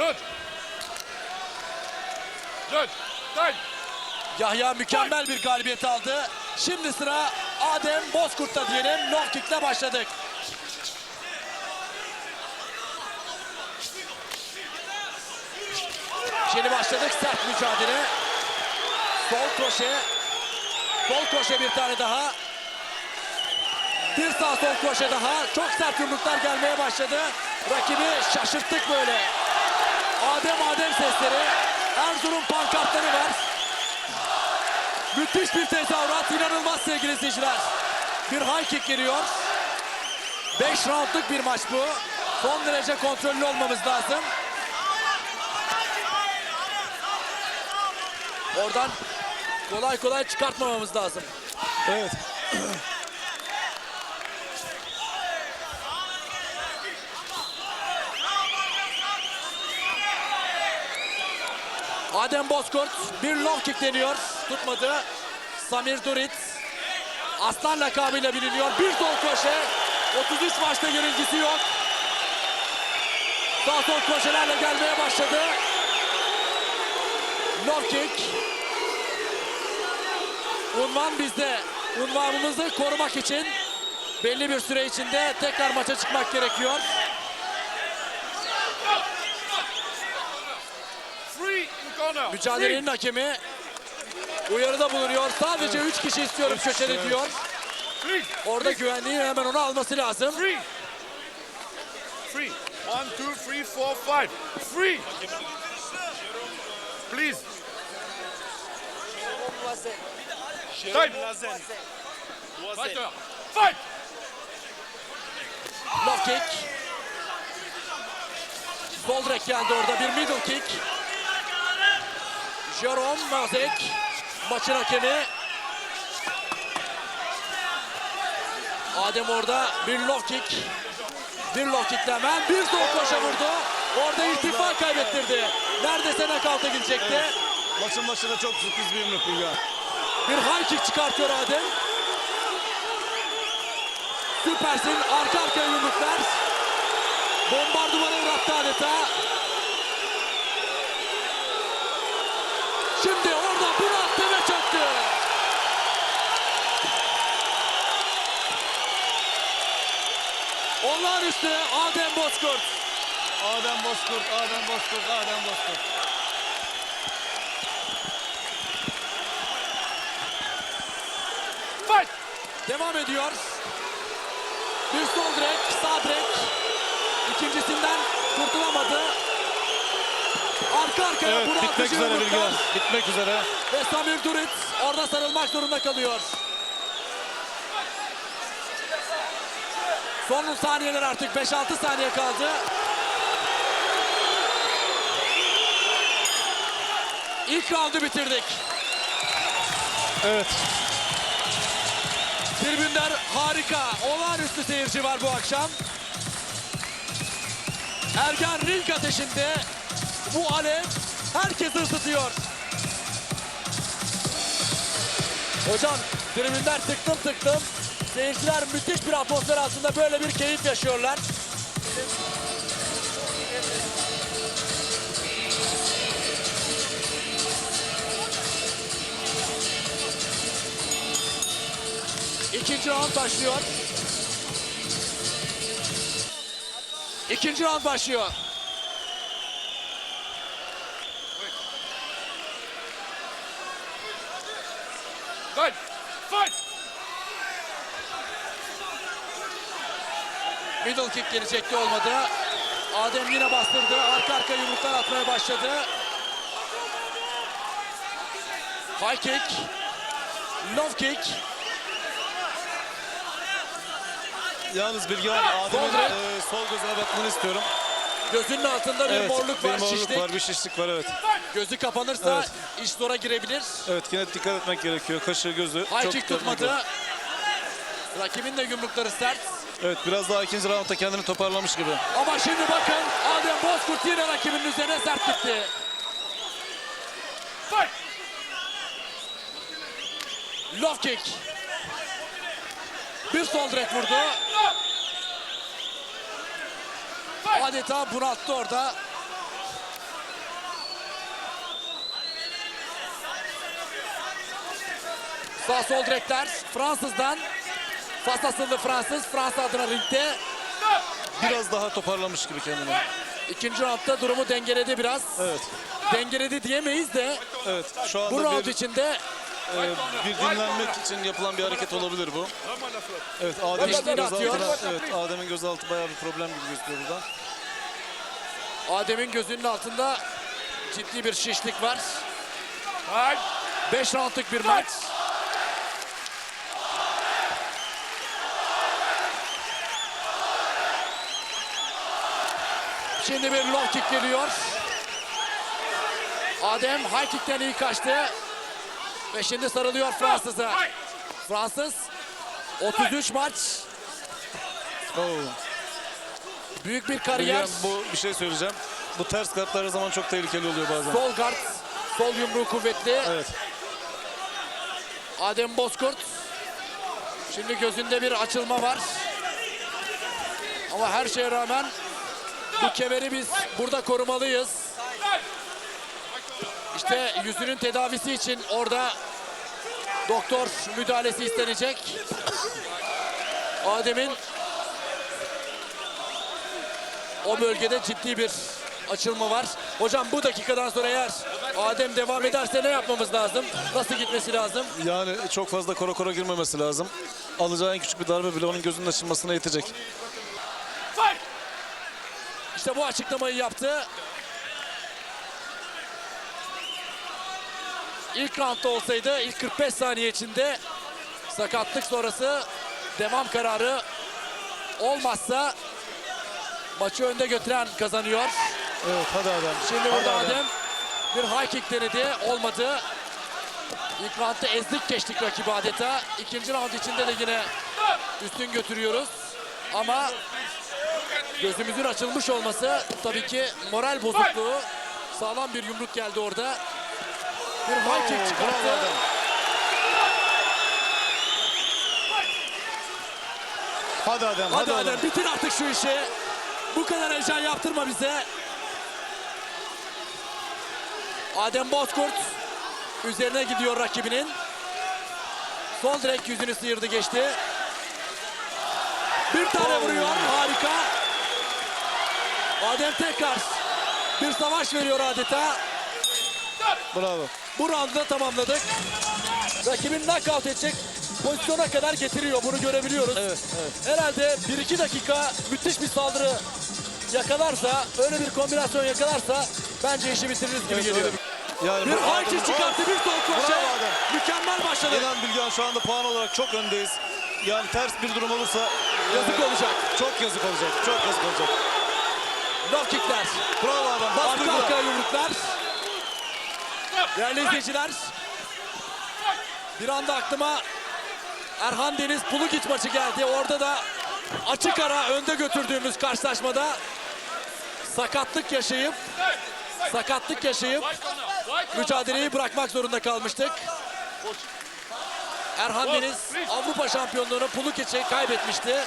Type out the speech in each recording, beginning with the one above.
Judge. Judge. Time. Yahya mükemmel bir galibiyet aldı. Şimdi sıra Adem Bozkurt'ta diyelim. Long kick'le başladık. Şimdi başladık sert mücadele. Sol kroşe. Sol kroşe bir tane daha. Bir sağ sol kroşe daha. Çok sert yumruklar gelmeye başladı. Rakibi şaşırttık böyle. Adem Adem sesleri. Erzurum pankartları var. Müthiş bir tezahürat. inanılmaz sevgili izleyiciler. Bir high kick geliyor. 5 roundluk bir maç bu. Son derece kontrollü olmamız lazım. Oradan kolay kolay çıkartmamamız lazım. Evet. Adem Bozkurt bir long kick deniyor. Tutmadı. Samir Durit. Aslan lakabıyla biliniyor. Bir sol köşe. 33 maçta yenilgisi yok. Sağ sol köşelerle gelmeye başladı. Long kick. Unvan bizde. Unvanımızı korumak için belli bir süre içinde tekrar maça çıkmak gerekiyor. Free in corner. Mücadelenin hakemi uyarıda bulunuyor. Sadece 3 kişi istiyorum köşede diyor. Orada güvenliği hemen onu alması lazım. Free. One, two, three, four, five. Free. Please. Time. Fighter. Fight. Love kick. Sol direk geldi orada bir middle kick. Jerome Mazek maçın hakemi. Adem orada bir low kick. Bir low kickle hemen bir sol koşa vurdu. Orada irtifa kaybettirdi. Neredeyse nakavta gidecekti. Maçın başında çok sürpriz bir Bilgehan. Bir high kick çıkartıyor Adem. Süpersin. Arka arkaya yumruklar. Bombardımana uğrattı adeta. Olağanüstü Adem Bozkurt. Adem Bozkurt, Adem Bozkurt, Adem Bozkurt. Fight. Devam ediyor. Bir sol direk, sağ direk. İkincisinden kurtulamadı. Arka arkaya Evet, bitmek üzere. Bilgehan. Bitmek üzere. Ve Samir Durit orada sarılmak zorunda kalıyor. Son saniyeler artık 5-6 saniye kaldı. İlk roundu bitirdik. Evet. Tribünler harika, olağanüstü seyirci var bu akşam. Ergen ring ateşinde bu alev herkesi ısıtıyor. Hocam tribünler tıktım tıktım. Seyirciler müthiş bir atmosfer altında böyle bir keyif yaşıyorlar. İkinci round başlıyor. İkinci round başlıyor. Time. Fight. Middle kick gelecekti olmadı. Adem yine bastırdı. Arka arka yumruklar atmaya başladı. High kick. Low kick. Yalnız Bilgehan Adem'in Sol direk. e, sol gözüne bakmanı istiyorum. Gözünün altında bir morluk var, morluk şişlik. var, bir şişlik var evet. Gözü kapanırsa Evet. iş zora girebilir. Evet yine dikkat etmek gerekiyor. Kaşı, gözü. High çok kick dikkat etmek tutmadı. Rakibin de yumrukları sert. Evet biraz daha ikinci roundda kendini toparlamış gibi. Ama şimdi bakın Adem Bozkurt yine rakibinin üzerine sert gitti. Low kick. Bir sol direkt vurdu. Adeta bunalttı orada. Sağ sol direkler Fransız'dan Fas asıllı Fransız. Fransa adına ringde. Biraz daha toparlamış gibi kendini. İkinci roundda durumu dengeledi biraz. Evet. Dengeledi diyemeyiz de Evet. Şu bu anda round bir, içinde e, bir dinlenmek için yapılan bir hareket olabilir bu. Evet Adem'in gözaltına, evet Adem'in gözaltı bayağı bir problem gibi gözüküyor burada. Adem'in gözünün altında ciddi bir şişlik var. 5 roundluk bir maç. Şimdi bir low kick geliyor. Adem high kickten iyi kaçtı. Ve şimdi sarılıyor Fransız'a. Fransız 33 maç. Oo. Büyük bir kariyer. William, bu bir şey söyleyeceğim. Bu ters kartlar her zaman çok tehlikeli oluyor bazen. Sol guard, sol yumruğu kuvvetli. Evet. Adem Bozkurt. Şimdi gözünde bir açılma var. Ama her şeye rağmen bu kemeri biz burada korumalıyız. İşte yüzünün tedavisi için orada doktor müdahalesi istenecek. Adem'in o bölgede ciddi bir açılma var. Hocam bu dakikadan sonra eğer Adem devam ederse ne yapmamız lazım? Nasıl gitmesi lazım? Yani çok fazla kora kora girmemesi lazım. Alacağı en küçük bir darbe bile onun gözünün açılmasına yetecek. İşte bu açıklamayı yaptı. İlk roundda olsaydı ilk 45 saniye içinde sakatlık sonrası devam kararı olmazsa maçı önde götüren kazanıyor. Evet hadi Adem. Şimdi Hadi burada Adem bir high kick denedi. Olmadı. İlk roundda ezdik geçtik rakibi adeta. İkinci round içinde de yine üstün götürüyoruz. Ama gözümüzün açılmış olması tabii ki moral bozukluğu. Sağlam bir yumruk geldi orada. Bir high kick çıkarttı. Hadi Adem, Hadi hadi, Adem Adem. bitir artık şu işi. Bu kadar heyecan yaptırma bize. Adem Bozkurt üzerine gidiyor rakibinin. Sol direk yüzünü sıyırdı geçti. Bir tane vuruyor harika. Adem tekrar bir savaş veriyor adeta. Bravo. Bu roundu da tamamladık. Rakibin knockout edecek pozisyona kadar getiriyor. Bunu görebiliyoruz. Evet, evet. Herhalde 1-2 dakika müthiş bir saldırı yakalarsa, öyle bir kombinasyon yakalarsa bence işi bitiririz gibi Evet, geliyor. Yani Bir kick çıkarttı, bir sol kroşe. Mükemmel başladı. İnan Bilgehan şu anda puan olarak çok öndeyiz. Yani ters bir durum olursa Yazık olacak. çok yazık olacak. Çok yazık olacak. Low kickler. Bravo Adem. Arka Bastırdı. arkaya yumruklar. Değerli izleyiciler. Bir anda aklıma Erhan Deniz Pulugiç maçı geldi. Orada da açık ara önde götürdüğümüz karşılaşmada sakatlık yaşayıp sakatlık yaşayıp mücadeleyi bırakmak zorunda kalmıştık. Erhan Deniz Avrupa şampiyonluğunu Pulugiç'e kaybetmişti.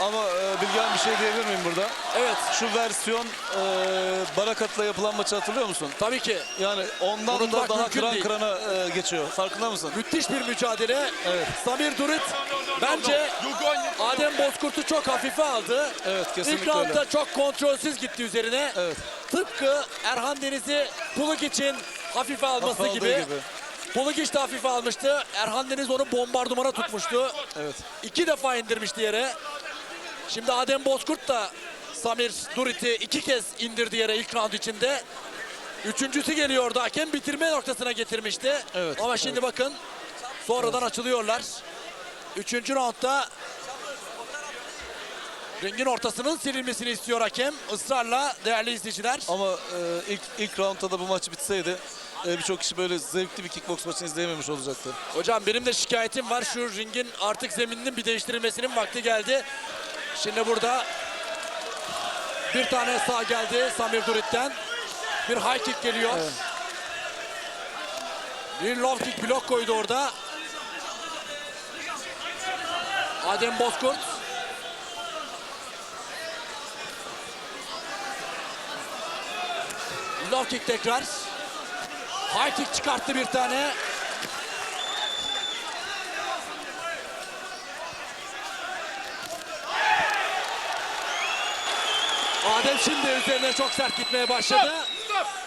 Ama e, Bilgehan bir şey diyebilir miyim burada? Evet Şu versiyon e, Barakat'la yapılan maçı hatırlıyor musun? tabii ki Yani ondan Unutmak da daha mümkün kıran değil. kırana e, geçiyor. Farkında mısın? müthiş bir mücadele. Evet. Samir Durit bence Adem Bozkurt'u çok hafife aldı. Evet İlk kesinlikle roundda öyle. çok kontrolsüz gitti üzerine. Evet. Tıpkı Erhan Deniz'i Puluk için hafife alması Aldığı gibi. gibi. Puluk de hafife almıştı. Erhan Deniz onu bombardımana tutmuştu. Evet. İki defa indirmişti yere. Şimdi Adem Bozkurt da Samir Durit'i iki kez indirdi yere ilk round içinde. Üçüncüsü geliyordu. Hakem bitirme noktasına getirmişti. Evet, Ama şimdi bakın sonradan açılıyorlar. Üçüncü roundda ringin ortasının silinmesini istiyor hakem. Israrla değerli izleyiciler. Ama e, ilk ilk roundda da bu maç bitseydi e, birçok kişi böyle zevkli bir kickbox maçını izleyememiş olacaktı. Hocam benim de şikayetim var. Şu ringin artık zemininin bir değiştirilmesinin vakti geldi. Şimdi burada bir tane sağ geldi Samir Durit'ten. Bir high kick geliyor. Evet. Bir low kick blok koydu orada. Adem Bozkurt. Low kick tekrar. High kick çıkarttı bir tane. Adem şimdi üzerine çok sert gitmeye başladı.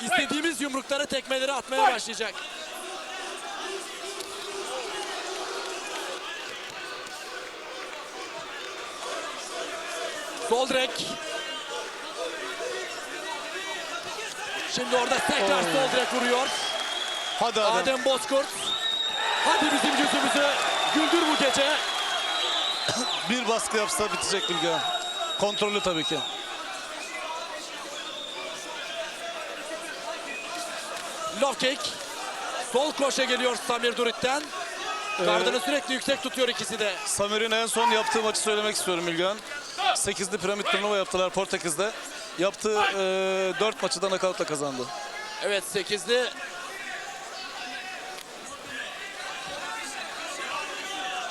İstediğimiz yumrukları, tekmeleri atmaya başlayacak. Sol direk. Şimdi orada tekrar sol direk vuruyor. Hadi Adem. Adem Bozkurt. Hadi bizim yüzümüzü güldür bu gece. Bir baskı yapsa bitecek Bilgehan. Kontrollü tabii ki. Kick. Sol koşa geliyor Samir Durit'ten. Gardını sürekli yüksek tutuyor ikisi de. Samir'in en son yaptığı maçı söylemek istiyorum Bilgehan. 8'li piramit turnuva yaptılar Portekiz'de. Yaptığı e, 4 maçı da nakavtla kazandı. Evet 8'li.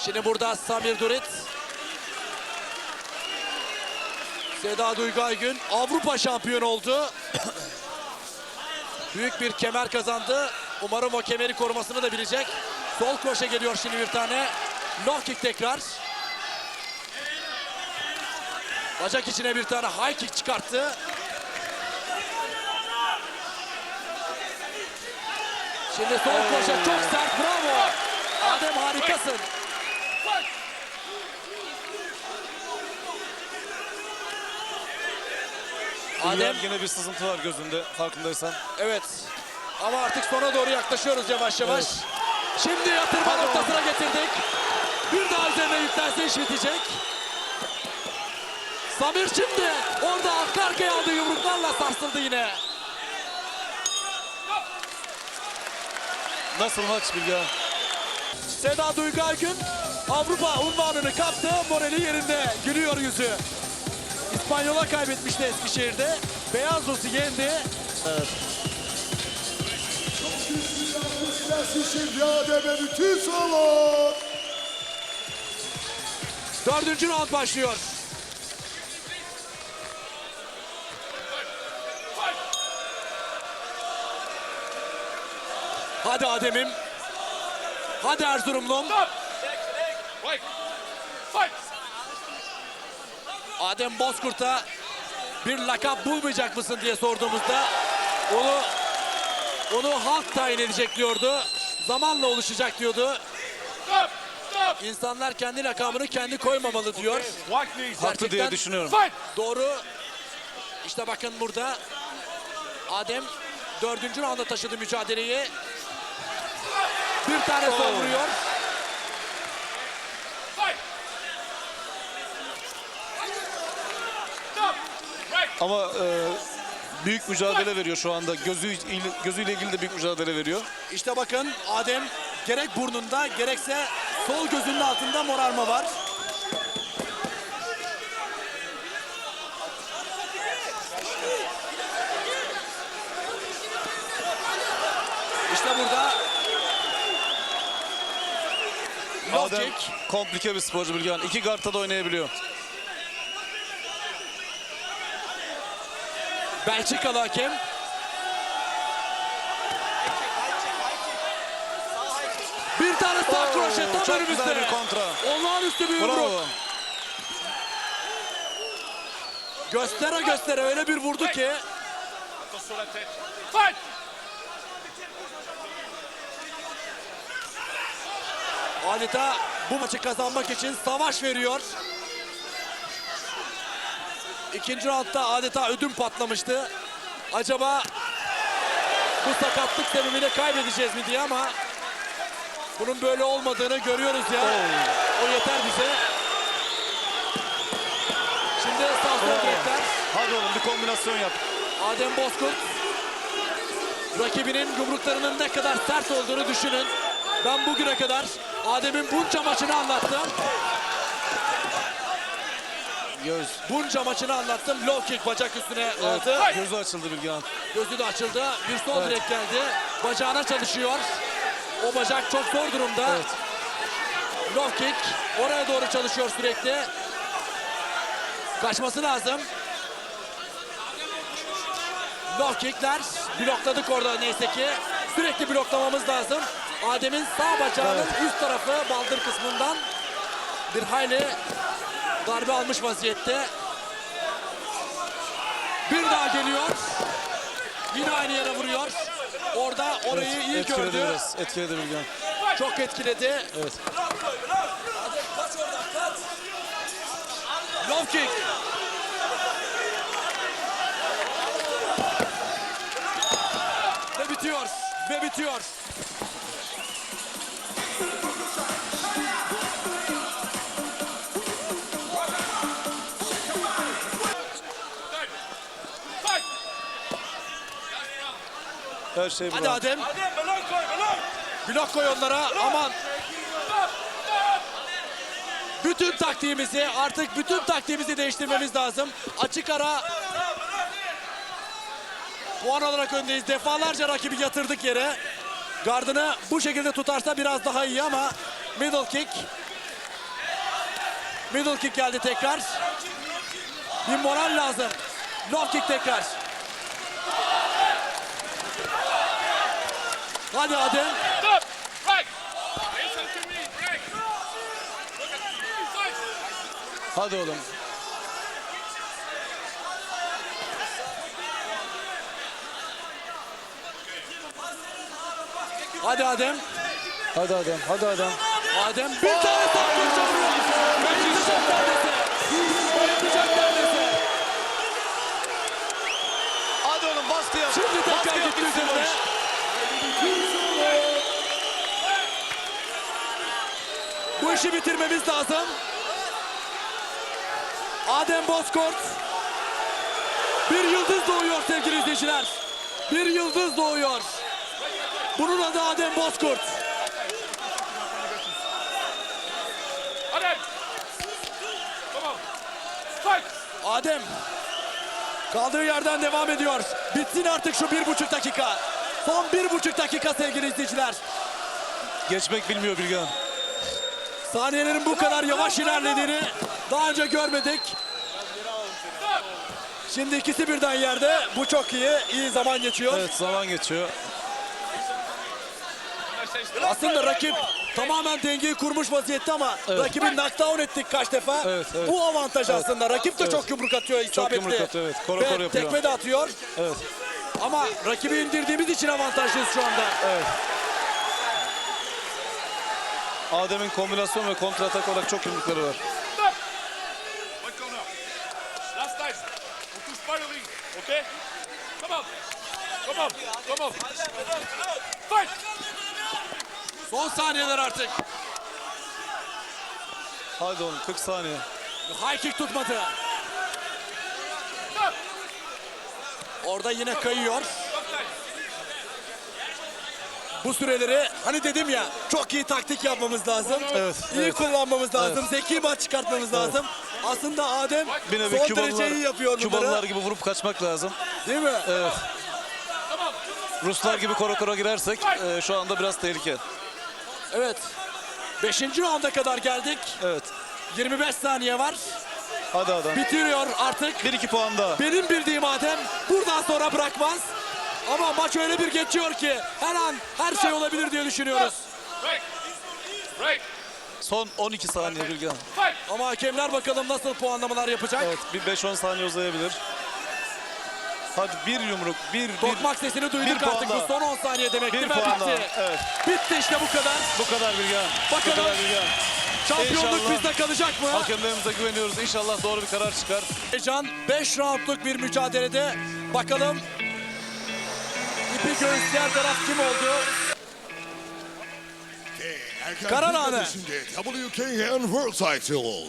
Şimdi burada Samir Durit. Seda Duygu Aygün Avrupa şampiyonu oldu. Büyük bir kemer kazandı. Umarım o kemeri korumasını da bilecek. Sol koşa geliyor şimdi bir tane. Low kick tekrar. Bacak içine bir tane high kick çıkarttı. Şimdi sol koşa çok sert bravo. Adem harikasın. Adem yine bir sızıntı var gözünde farkındaysan. evet. Ama artık sona doğru yaklaşıyoruz yavaş yavaş. Evet. Şimdi yatırma Hadi noktasına getirdik. Bir daha üzerine yüklense iş bitecek. Samir şimdi orada arka arkaya aldığı yumruklarla sarsıldı yine. Nasıl maç Bilgehan? Seda Duygu Aygün Avrupa unvanını kaptı. Morali yerinde. Gülüyor yüzü. İspanyola kaybetmişti Eskişehir'de. Beyaz Rus'u yendi. Salon. Dördüncü round başlıyor. Hadi Adem'im. Hadi Erzurumlum. Stop. Fight. Adem Bozkurt'a bir lakap bulmayacak mısın diye sorduğumuzda onu onu halk tayin edecek diyordu. Zamanla oluşacak diyordu. İnsanlar kendi lakabını kendi koymamalı diyor. Haklı diye düşünüyorum. Doğru. İşte bakın burada Adem dördüncü rounda taşıdı mücadeleyi. Bir tane sol vuruyor. Fight. Stop. Right. Ama e, büyük mücadele veriyor şu anda. Gözü gözüyle ilgili de büyük mücadele veriyor. İşte bakın Adem gerek burnunda gerekse sol gözünün altında morarma var. İşte burada Adem komplike bir sporcu Bilgehan. İki kartta da oynayabiliyor. Belçikalı hakem. Bir tane sağ kroşe tam Çok güzel önümüzde. bir kontra. Olağanüstü bir yumruk. Bravo. Göstere göstere öyle bir vurdu ki. Fight. Adeta bu maçı kazanmak için savaş veriyor. İkinci roundda adeta ödüm patlamıştı. Acaba bu sakatlık sebebiyle kaybedeceğiz mi diye ama bunun böyle olmadığını görüyoruz ya. O yeter bize. Şimdi sağ sol direkler. Hadi oğlum bir kombinasyon yap. Adem Bozkurt rakibinin yumruklarının ne kadar sert olduğunu düşünün. Ben bugüne kadar Adem'in bunca maçını anlattım. Göz. Bunca maçını anlattım. Low kick bacak üstüne aldı. Gözü açıldı Bilgehan. Gözü de açıldı. Bir sol direk geldi. Bacağına çalışıyor. O bacak çok zor durumda. Evet. Low kick. Oraya doğru çalışıyor sürekli. Kaçması lazım. Low kickler. Blokladık orada neyse ki. Sürekli bloklamamız lazım. Adem'in sağ bacağının üst tarafı baldır kısmından bir hayli darbe almış vaziyette. Bir daha geliyor. Yine aynı yere vuruyor. Orada orayı iyi etkiledi gördü. biraz. Etkiledi Bilgen. Çok etkiledi. Evet. Low kick. Ve bitiyor. Ve bitiyor. Her şey Hadi bravo. Adem. Blok koy onlara. Aman. Bütün taktiğimizi artık bütün taktiğimizi değiştirmemiz lazım. Açık ara puan olarak öndeyiz. Defalarca rakibi yatırdık yere. Gardını bu şekilde tutarsa biraz daha iyi ama middle kick. Middle kick geldi tekrar. Bir moral lazım. Low kick tekrar. Hadi Adem. Stop! Break! Listen to me, break! Look at me, fight! Hadi oğlum. Hadi Adem. Hadi Adem. Hadi Adem. Adem bir tane takla çalıyor. Bayılacak işi bitirmemiz lazım. Adem Bozkurt. Bir yıldız doğuyor sevgili izleyiciler. Bir yıldız doğuyor. Bunun adı Adem Bozkurt. Adem! Fight! Adem kaldığı yerden devam ediyor. Bitsin artık şu bir buçuk dakika. Son bir buçuk dakika sevgili izleyiciler. Geçmek bilmiyor Bilgen. Saniyelerin bu kadar yavaş ilerlediğini daha önce görmedik. Şimdi ikisi birden yerde. Bu çok iyi. İyi zaman geçiyor. Evet zaman geçiyor. Aslında rakip tamamen dengeyi kurmuş vaziyette ama rakibi knockdown ettik kaç defa. Evet, evet. Bu avantaj aslında. Rakip de çok yumruk atıyor isabetli. yumruk atıyor, evet. Koro Ve koro yapıyor. tekme de atıyor. Evet. Ama rakibi indirdiğimiz için avantajlıyız şu anda. Adem'in kombinasyon ve kontra atak olarak çok yumrukları var. Okay? Come on! Come on! Come on! Fight! Son saniyeler artık. Hadi oğlum 40 saniye. High kick tutmadı. Orada yine kayıyor. Bu süreleri hani dedim ya çok iyi taktik yapmamız lazım. Evet, İyi evet. kullanmamız lazım. Zeki maç çıkartmamız lazım. Aslında Adem Bir nevi son Kübalılar, derece iyi yapıyor bunları. Kübalılar gibi vurup kaçmak lazım. Değil mi? Evet. Ruslar gibi koro koro girersek e, şu anda biraz tehlike. Evet. Beşinci rounda kadar geldik. Evet. 25 saniye var. Hadi Adem. Bitiriyor artık. 1-2 puan daha. Benim bildiğim Adem buradan sonra bırakmaz. Ama maç öyle bir geçiyor ki her an her şey olabilir diye düşünüyoruz. Break! Break! Son 12 saniye. Fight! Ama hakemler bakalım nasıl puanlamalar yapacak. Evet bir 5-10 saniye uzayabilir. Hadi bir yumruk, bir, Tokmak sesini duyduk bir artık. Bu son 10 saniye demekti bir ve puan bitti. daha. Evet Bitti işte bu kadar. bu kadar Bilgen. Bu Bakalım. kadar Bilgen. Şampiyonluk İnşallah. bizde kalacak mı? Hakemlerimize güveniyoruz. İnşallah doğru bir karar çıkar. Can 5 roundluk bir mücadelede bakalım Rakibi göğüsleyen taraf kim oldu? Karar anı. WKN World Title.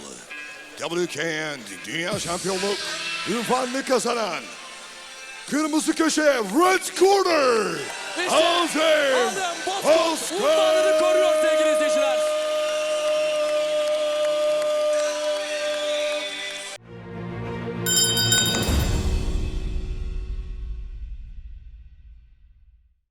WKN Dünya Şampiyonluk ünvanını kazanan Kırmızı köşe Red Corner. İşte Azem, Azem Bozkurt koruyor tekrar.